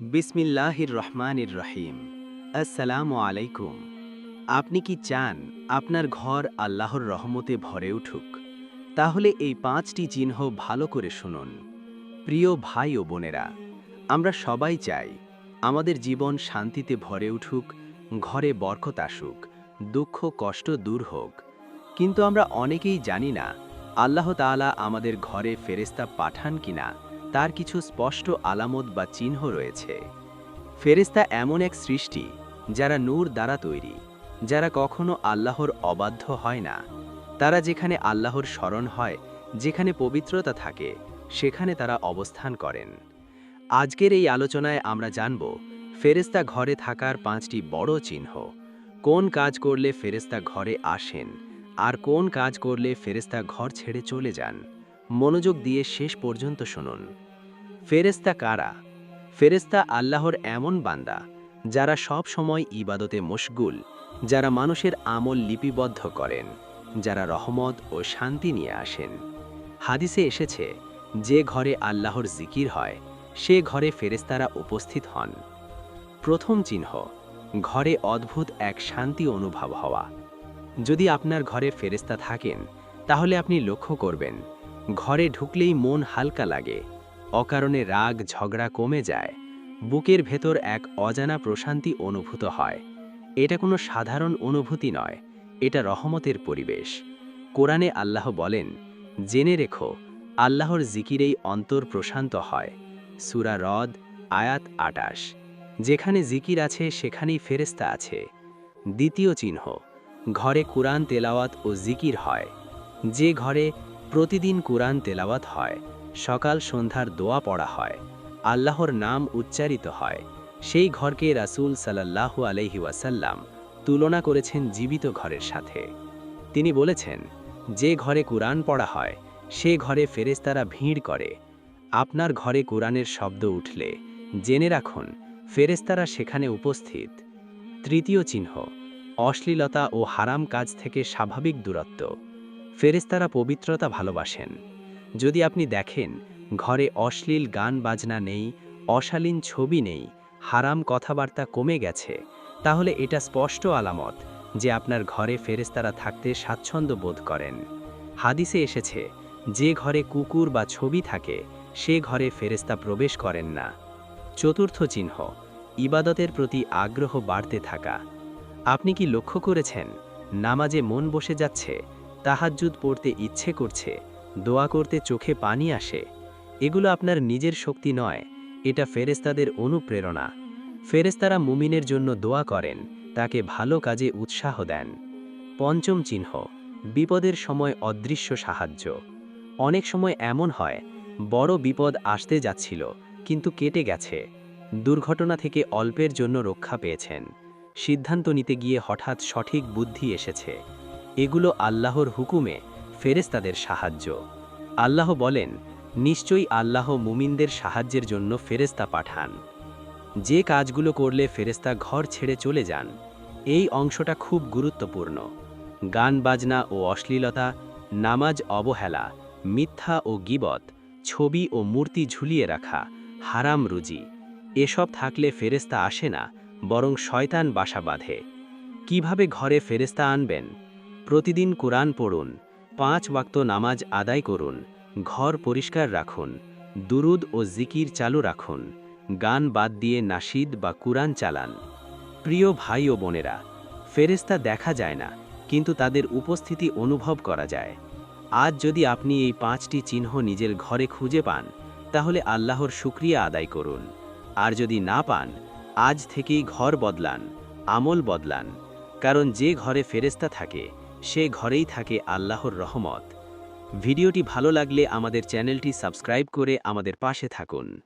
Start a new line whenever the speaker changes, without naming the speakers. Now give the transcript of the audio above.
বিসমিল্লাহির রহমানির রহিম আসসালামু আলাইকুম আপনি কি চান আপনার ঘর আল্লাহর রহমতে ভরে উঠুক? তাহলে এই পাঁচটি চিহ্ন ভালো করে শুনুন। প্রিয় ভাই ও বোনেরা, আমরা সবাই চাই আমাদের জীবন শান্তিতে ভরে উঠুক, ঘরে বরকত আসুক, দুঃখ কষ্ট দূর হোক। কিন্তু আমরা অনেকেই জানি না আল্লাহ তাআলা আমাদের ঘরে ফেরেস্তা পাঠান কিনা। তার কিছু স্পষ্ট আলামত বা চিহ্ন রয়েছে। ফেরেস্তা এমন এক সৃষ্টি, যারা নূর দ্বারা তৈরি, যারা কখনো আল্লাহর অবাধ্য হয় না। তারা যেখানে আল্লাহর স্মরণ হয়, যেখানে পবিত্রতা থাকে, সেখানে তারা অবস্থান করেন। আজকের এই আলোচনায় আমরা জানব ফেরেস্তা ঘরে থাকার পাঁচটি বড় চিহ্ন। কোন কাজ করলে ফেরেস্তা ঘরে আসেন, আর কোন কাজ করলে ফেরেস্তা ঘর ছেড়ে চলে যান? মনোযোগ দিয়ে শেষ পর্যন্ত শুনুন। ফেরেস্তা কারা? ফেরেস্তা আল্লাহর এমন বান্দা, যারা সব সময় ইবাদতে মশগুল, যারা মানুষের আমল লিপিবদ্ধ করেন, যারা রহমত ও শান্তি নিয়ে আসেন। হাদিসে এসেছে, যে ঘরে আল্লাহর জিকির হয়, সে ঘরে ফেরেস্তারা উপস্থিত হন। প্রথম চিহ্ন, ঘরে অদ্ভুত এক শান্তি অনুভব হওয়া। যদি আপনার ঘরে ফেরেস্তা থাকেন, তাহলে আপনি লক্ষ্য করবেন, ঘরে ঢুকলেই মন হালকা লাগে অকারণে রাগ, ঝগড়া কমে যায়। বুকের ভেতর এক অজানা প্রশান্তি অনুভূত হয়। এটা কোনো সাধারণ অনুভূতি নয়, এটা রহমতের পরিবেশ। কোরআনে আল্লাহ বলেন, জেনে রেখো, আল্লাহর জিকিরেই অন্তর প্রশান্ত হয়। সুরা রদ, আয়াত আটাশ। যেখানে জিকির আছে, সেখানেই ফেরেস্তা আছে। দ্বিতীয় চিহ্ন, ঘরে কোরআন তেলাওয়াত ও জিকির হয়। যে ঘরে প্রতিদিন কোরআন তেলাওয়াত হয় সকাল সন্ধ্যার দোয়া পড়া হয়। আল্লাহর নাম উচ্চারিত হয়। সেই ঘরকে রাসূল সাল্লাল্লাহু আলাইহি ওয়াসাল্লাম তুলনা করেছেন জীবিত ঘরের সাথে। তিনি বলেছেন, যে ঘরে কুরআন পড়া হয়, সে ঘরে ফেরেস্তারা ভিড় করে। আপনার ঘরে কোরআনের শব্দ উঠলে, জেনে রাখুন ফেরেস্তারা সেখানে উপস্থিত। তৃতীয় চিহ্ন, অশ্লীলতা ও হারাম কাজ থেকে স্বাভাবিক দূরত্ব। ফেরেস্তারা পবিত্রতা ভালোবাসেন। যদি আপনি দেখেন, ঘরে অশ্লীল গান বাজনা নেই, অশালীন ছবি নেই, হারাম কথাবার্তা কমে গেছে, তাহলে এটা স্পষ্ট আলামত যে আপনার ঘরে ফেরেস্তারা থাকতে স্বাচ্ছন্দ্য বোধ করেন। হাদিসে এসেছে, যে ঘরে কুকুর বা ছবি থাকে, সে ঘরে ফেরেস্তা প্রবেশ করেন না। চতুর্থ চিহ্ন, ইবাদতের প্রতি আগ্রহ বাড়তে থাকা। আপনি কি লক্ষ্য করেছেন, নামাজে মন বসে যাচ্ছে, তাহাজ্জুদ পড়তে ইচ্ছে করছে দোয়া করতে চোখে পানি আসে। এগুলো আপনার নিজের শক্তি নয়, এটা ফেরেস্তাদের অনুপ্রেরণা। ফেরেস্তারা মুমিনের জন্য দোয়া করেন, তাকে ভালো কাজে উৎসাহ দেন। পঞ্চম চিহ্ন, বিপদের সময় অদৃশ্য সাহায্য। অনেক সময় এমন হয়, বড় বিপদ আসতে যাচ্ছিল, কিন্তু কেটে গেছে। দুর্ঘটনা থেকে অল্পের জন্য রক্ষা পেয়েছেন। সিদ্ধান্ত নিতে গিয়ে হঠাৎ সঠিক বুদ্ধি এসেছে। এগুলো আল্লাহর হুকুমে ফেরেস্তাদের সাহায্য। আল্লাহ বলেন, নিশ্চয়ই আল্লাহ মুমিনদের সাহায্যের জন্য ফেরেস্তা পাঠান। যে কাজগুলো করলে ফেরেস্তা ঘর ছেড়ে চলে যান, এই অংশটা খুব গুরুত্বপূর্ণ। গান বাজনা ও অশ্লীলতা, নামাজ অবহেলা, মিথ্যা ও গিবত, ছবি ও মূর্তি ঝুলিয়ে রাখা, হারাম রুজি, এসব থাকলে ফেরেস্তা আসে না, বরং শয়তান বাসা বাঁধে। কীভাবে ঘরে ফেরেস্তা আনবেন? প্রতিদিন কোরআন পড়ুন পাঁচ ওয়াক্ত নামাজ আদায় করুন, ঘর পরিষ্কার রাখুন, দুরুদ ও জিকির চালু রাখুন, গান বাদ দিয়ে নাশিদ বা কুরআন চালান। প্রিয় ভাই ও বোনেরা ফেরেস্তা দেখা যায় না, কিন্তু তাদের উপস্থিতি অনুভব করা যায়। আজ যদি আপনি এই পাঁচটি চিহ্ন নিজের ঘরে খুঁজে পান, তাহলে আল্লাহর শুক্রিয়া আদায় করুন। আর যদি না পান, আজ থেকেই ঘর বদলান, আমল বদলান, কারণ যে ঘরে ফেরেস্তা থাকে সে ঘরেই থাকে আল্লাহর রহমত। ভিডিওটি ভালো লাগলে আমাদের চ্যানেলটি সাবস্ক্রাইব করে আমাদের পাশে থাকুন।